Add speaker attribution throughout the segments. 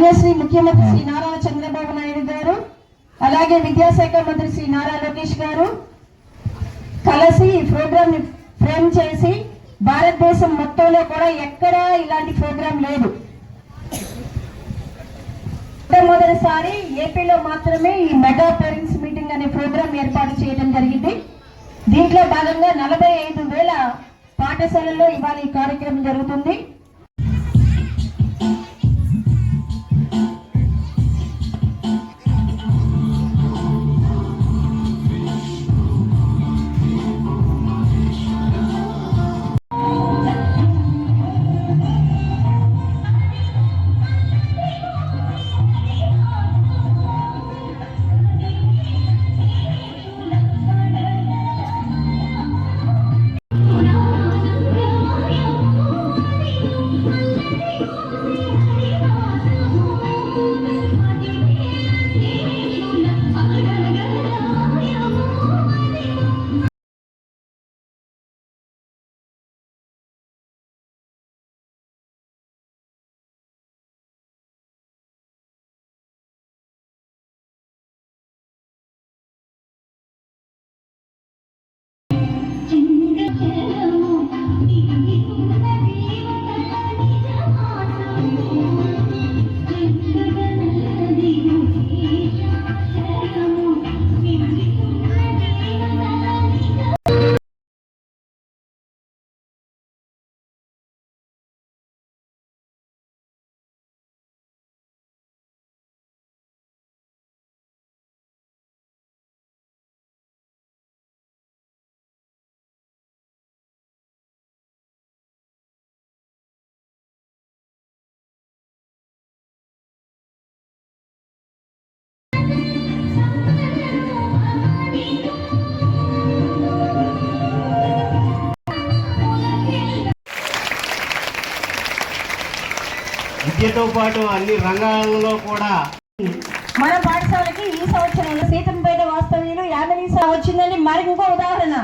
Speaker 1: కన్యాశ్రీ ముఖ్యమంత్రి శ్రీ నారా చంద్రబాబు నాయుడు గారు అలాగే విద్యాశాఖ మంత్రి శ్రీ నారా లోకేష్ గారు కలిసి ఈ ప్రోగ్రామ్ని ఫ్రేమ్ చేసి భారతదేశం మొత్తంలో కూడా ఎక్కడా ఇలాంటి ప్రోగ్రాం లేదు. మొట్టమొదటిసారి ఏపీలో మాత్రమే ఈ మెగా పేరెంట్స్ మీటింగ్ అనే ప్రోగ్రాం ఏర్పాటు చేయడం జరిగింది. దీంట్లో భాగంగా నలభై ఐదు వేల పాఠశాలల్లో ఇవాళ ఈ కార్యక్రమం జరుగుతుంది.
Speaker 2: విద్యతో పాటు అన్ని రంగాలలో కూడా
Speaker 1: మన పాఠశాలకి ఈ సంవత్సరంలో సీతంపేట వాస్తవ్యులు యాభై వచ్చిందని మరి ఇంకో ఉదాహరణ.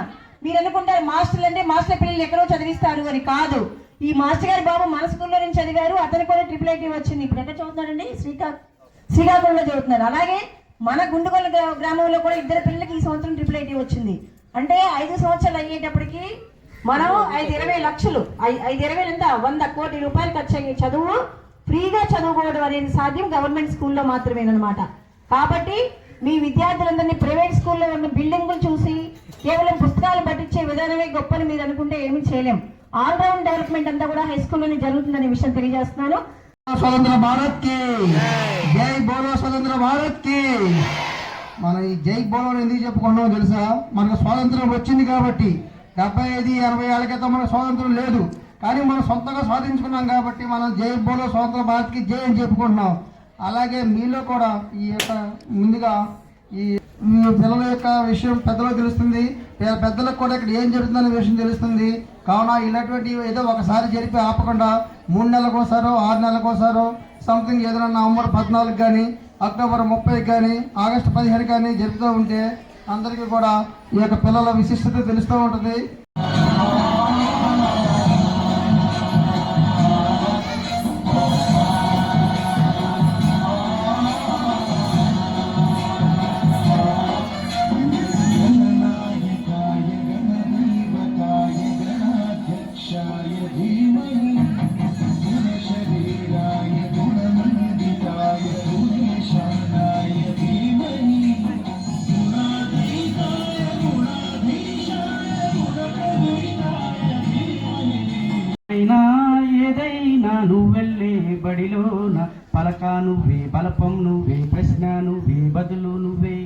Speaker 1: మీరు అనుకుంటారు మాస్టర్లు అంటే మాస్టర్ పిల్లలు ఎక్కడో చదివిస్తారు అని కాదు. ఈ మాస్టర్ గారి బాబు మన స్కూల్లో నుంచి చదివారు. అతను కూడా ట్రిపుల్ ఐటీ వచ్చింది. ఇప్పుడు ఎక్కడ చదువుతున్నారండి శ్రీకా శ్రీకాకుళంలో చదువుతున్నారు అలాగే మన గుండుగొల్ల గ్రామంలో కూడా ఇద్దరు పిల్లలకి ఈ సంవత్సరం ట్రిపుల్ ఐటీ వచ్చింది. అంటే ఐదు సంవత్సరాలు అయ్యేటప్పటికి మనం ఐదు ఇరవై లక్షలు ఐ- ఐదు ఇరవై ఎంత వంద కోటి రూపాయలు ఖర్చు అయ్యే చదువు ఫ్రీగా చదువుకోవడం అనేది సాధ్యం గవర్నమెంట్ స్కూల్లో మాత్రమేనమాట కాబట్టి మీ విద్యార్థులందరినీ ప్రైవేట్ స్కూల్లో ఉన్న బిల్డింగులు చూసి కేవలం పుస్తకాలు పట్టించే విధానమే గొప్పని మీరు అనుకుంటే ఏమీ చేయలేం. ఆల్రౌండ్ డెవలప్మెంట్ అంతా కూడా హై స్కూల్లోనే జరుగుతుందనే విషయం తెలియజేస్తున్నాను.
Speaker 3: స్వతంత్ర భారత్కి! జై బోలో స్వతంత్ర భారత్కి! మన ఈ జై బోలో అని ఎందుకు చెప్పుకున్నామో తెలుసా? మనకు స్వాతంత్రం వచ్చింది కాబట్టి డెబ్బై ఐదు అరవై ఏళ్ళ క్రితం మనకు స్వాతంత్రం లేదు. కానీ మనం సొంతంగా స్వాధించుకున్నాం కాబట్టి మనం జై బోలో స్వతంత్ర భారత్కి జై అని చెప్పుకుంటున్నాం. అలాగే మీలో కూడా ఈ యొక్క ముందుగా ఈ పిల్లల యొక్క విషయం పెద్దలకు తెలుస్తుంది. పెద్దలకు కూడా ఇక్కడ ఏం జరుగుతుందనే విషయం తెలుస్తుంది. కావున ఇలాంటివి ఏదో ఒకసారి జరిపి ఆపకుండా మూడు నెలలకు ఆరు నెలలకోసారో సంథింగ్ ఏదైనా నవంబర్ పద్నాలుగు కానీ అక్టోబర్ ముప్పై కానీ ఆగస్టు పదిహేను కానీ జరుపుతూ ఉంటే అందరికీ కూడా ఈ యొక్క పిల్లల విశిష్టత తెలుస్తూ ఉంటుంది.
Speaker 4: నువ్వే బలపం నువ్వే ప్రశ్న నువ్వే బదులు నువ్వే.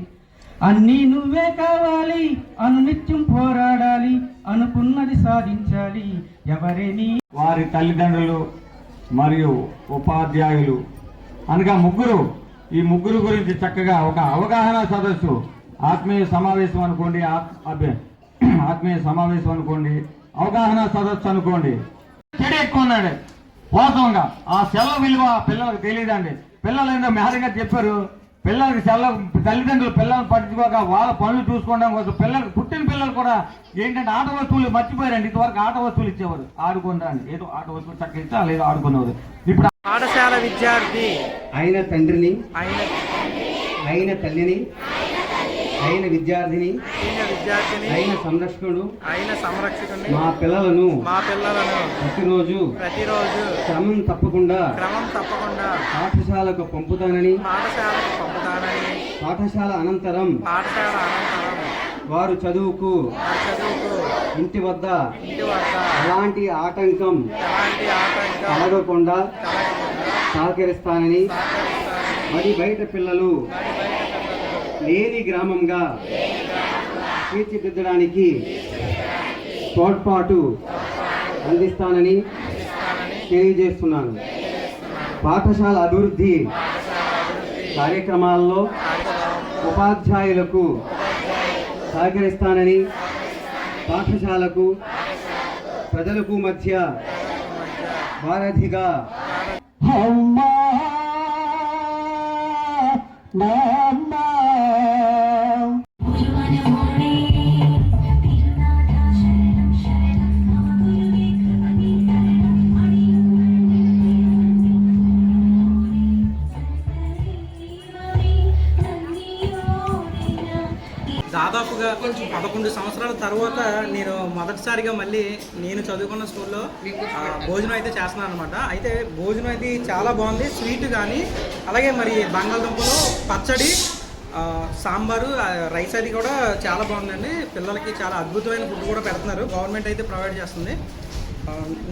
Speaker 4: అన్నీ నువ్వే కావాలి అనునిత్యం పోరాడాలి అనుకున్నది సాధించాలి. ఎవరేని
Speaker 2: వారి తల్లిదండ్రులు మరియు ఉపాధ్యాయులు. అనగా ముగ్గురు ఈ ముగ్గురు గురించి చక్కగా ఒక అవగాహన సదస్సు. ఆత్మీయ సమావేశం అనుకోండి ఆత్మీయ సమావేశం అనుకోండి అవగాహన సదస్సు అనుకోండి. చెడు ఎక్కువ ఉన్నాడు. వాస్తవంగా ఆ సెల్ల విలువ పిల్లలకు తెలియదండి. పిల్లలు ఏంటో మెహరిగా చెప్పారు. పిల్లలకి సెల్ల తల్లిదండ్రులు పిల్లల్ని పట్టించుకోక వాళ్ళ పనులు చూసుకోవడం కోసం పిల్లలకు పుట్టిన పిల్లలు కూడా ఏంటంటే ఆట వస్తువులు మర్చిపోయారండి. ఇంతవరకు ఆట వస్తువులు ఇచ్చేవారు. ఆడుకుంటాను ఏదో ఆట వస్తువులు చక్కగా ఏదో ఆడుకునేవారు. ఇప్పుడు
Speaker 5: పాఠశాల విద్యార్థి
Speaker 4: అయిన తండ్రిని
Speaker 5: అయిన
Speaker 4: తల్లిని అయిన విద్యార్థిని
Speaker 5: అయిన విద్యార్థిని
Speaker 4: అయిన సంరక్షకుడు
Speaker 5: అయిన సంరక్షకుని
Speaker 4: మా పిల్లలను
Speaker 5: మా పిల్లలను
Speaker 4: ప్రతిరోజు
Speaker 5: ప్రతిరోజు
Speaker 4: క్రమం తప్పకుండా
Speaker 5: క్రమం తప్పకుండా
Speaker 4: పాఠశాలకు పంపుతానని
Speaker 5: పాఠశాలకు పంపుతానని
Speaker 4: పాఠశాల అనంతరం
Speaker 5: పాఠశాల అనంతరం
Speaker 4: వారు చదువుకు ఇంటి వద్ద
Speaker 5: ఇంటి వద్ద
Speaker 4: ఎలాంటి ఆటంకం
Speaker 5: ఎలాంటి ఆటంకం
Speaker 4: కలగకుండా సహకరిస్తానని మరి బయట పిల్లలు లేని గ్రామంగా తీర్చిదిద్దడానికి తోడ్పాటు అందిస్తానని తెలియజేస్తున్నాను. పాఠశాల అభివృద్ధి కార్యక్రమాల్లో ఉపాధ్యాయులకు సహకరిస్తానని పాఠశాలకు ప్రజలకు మధ్య వారధిగా
Speaker 3: అమ్మా
Speaker 5: దాదాపుగా కొంచెం పదకొండు సంవత్సరాల తర్వాత నేను మొదటిసారిగా మళ్ళీ నేను చదువుకున్న స్కూల్లో భోజనం అయితే చేస్తున్నాను అనమాట అయితే భోజనం అయితే చాలా బాగుంది స్వీట్ కానీ అలాగే మరి బంగాళదుంపలు పచ్చడి సాంబారు రైస్ అది కూడా చాలా బాగుందండి. పిల్లలకి చాలా అద్భుతమైన ఫుడ్ కూడా పెడుతున్నారు. గవర్నమెంట్ అయితే ప్రొవైడ్ చేస్తుంది.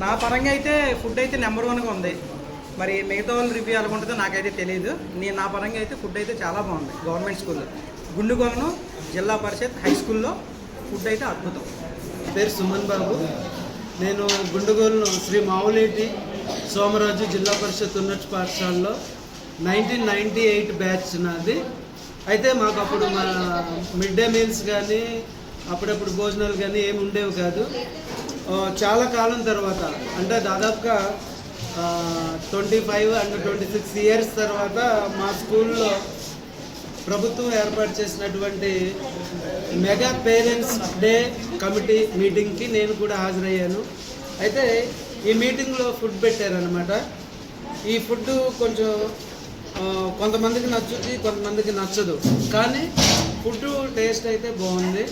Speaker 5: నా పరంగా అయితే ఫుడ్ అయితే నెంబర్ వన్గా ఉంది. మరి మిగతా వాళ్ళు రివ్యూ ఎలా ఉంటుందో నాకైతే తెలియదు. నేను నా పరంగా అయితే ఫుడ్ అయితే చాలా బాగుంది. గవర్నమెంట్ స్కూల్లో. గుండుగోలను జిల్లా పరిషత్ హై స్కూల్లో ఫుడ్ అయితే అద్భుతం.
Speaker 6: పేరు సుమన్ బాబు. నేను గుండుగోలను శ్రీ మావులేటి సోమరాజు జిల్లా పరిషత్ ఉన్నత పాఠశాలలో నైన్టీన్ నైంటీ ఎయిట్ బ్యాచ్ నాది. అయితే మాకు అప్పుడు మా మిడ్ డే మీల్స్ కానీ అప్పుడప్పుడు భోజనాలు కానీ ఏమి ఉండేవి కాదు. చాలా కాలం తర్వాత అంటే దాదాపుగా twenty five and twenty six years తర్వాత మా స్కూల్లో ప్రభుత్వం ఏర్పాటు చేసినటువంటి మెగా పేరెంట్స్ డే కమిటీ మీటింగ్కి నేను కూడా హాజరయ్యాను. అయితే ఈ మీటింగ్లో ఫుడ్ పెట్టారనమాట ఈ ఫుడ్ కొంచెం కొంతమందికి నచ్చుద్ది కొంతమందికి నచ్చదు. కానీ ఫుడ్ టేస్ట్ అయితే బాగుంది.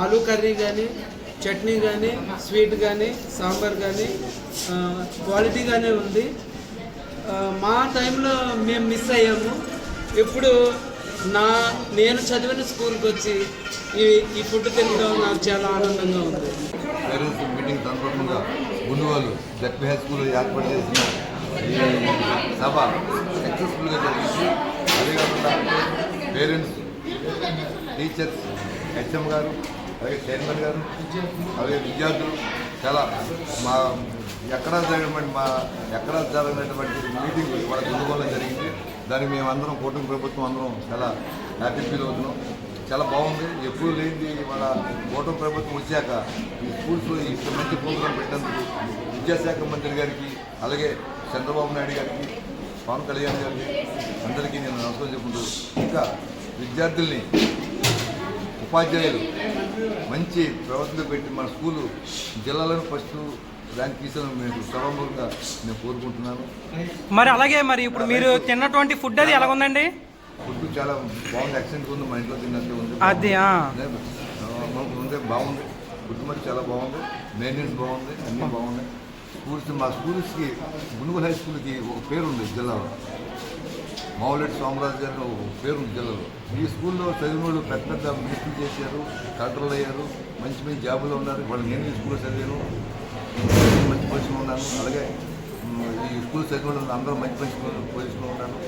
Speaker 6: ఆలూ కర్రీ కానీ చట్నీ కానీ స్వీట్ కానీ సాంబార్ కానీ క్వాలిటీగానే ఉంది. మా టైంలో మేము మిస్ అయ్యాము. ఇప్పుడు నా నేను చదివిన స్కూల్కి వచ్చి ఈ ఈ ఫుడ్ తినడం నాకు చాలా ఆనందంగా ఉంది.
Speaker 7: పేరెంట్స్ మీటింగ్ సందర్భంగా గుండువాళ్ళు జడ్పీ హై స్కూల్ ఏర్పాటు చేసిన ఈ సభ సక్సెస్ఫుల్గా జరిగింది అదే కాకుండా పేరెంట్స్ టీచర్స్ హెచ్ఎం గారు అలాగే చైర్మన్ గారు అలాగే విద్యార్థులు చాలా మా ఎక్కడ జరిగినటువంటి మా ఎక్కడ జరిగినటువంటి మీటింగ్ వాళ్ళ గుండుగోళం జరిగింది. దానికి మేము అందరం కూటమి ప్రభుత్వం అందరం చాలా హ్యాపీ ఫీల్ అవుతున్నాం. చాలా బాగుంది. ఎప్పుడు లేనిది మన కూటమి ప్రభుత్వం వచ్చాక ఈ స్కూల్స్లో ఇంత మంచి ప్రోగ్రాం పెట్టినందుకు విద్యాశాఖ మంత్రి గారికి అలాగే చంద్రబాబు నాయుడు గారికి పవన్ కళ్యాణ్ గారికి అందరికీ నేను నమస్కారం చెప్పుకుంటూ ఇంకా విద్యార్థుల్ని ఉపాధ్యాయులు మంచి ప్రవర్తన పెట్టి మన స్కూలు జిల్లాలో ఫస్ట్ ర్యాంక్ తీసిన మేము సభాముఖంగా నేను కోరుకుంటున్నాను.
Speaker 5: మరి అలాగే మరి ఇప్పుడు మీరు తిన్నటువంటి ఫుడ్ అది ఎలా ఉందండి
Speaker 7: ఫుడ్ చాలా బాగుంది యాక్సెంట్ ఉంది మా ఇంట్లో తిన్నట్టు ఉంది
Speaker 5: అది
Speaker 7: ఉంది బాగుంది ఫుడ్ మరి చాలా బాగుంది మెయింటెనెన్స్ బాగుంది అన్నీ బాగున్నాయి. స్కూల్స్ మా స్కూల్స్కి మునుగోలు హై స్కూల్కి ఒక పేరుంది జిల్లాలో. మావులెట్ సోమరాజు గారు ఒక పేరు ఉంది జిల్లాలో. ఈ స్కూల్లో చదివిన వాళ్ళు పెద్ద పెద్ద మినిస్టులు చేశారు కలెక్టర్లు అయ్యారు మంచి మంచి జాబులు ఉన్నారు. వాళ్ళు నేను ఈ స్కూల్లో చదివాను. మంచి పొజిషన్లో ఉన్నాను. అలాగే ఈ స్కూల్ చదివిన వాళ్ళు అందరూ మంచి మంచి పొజిషన్లో ఉన్నాను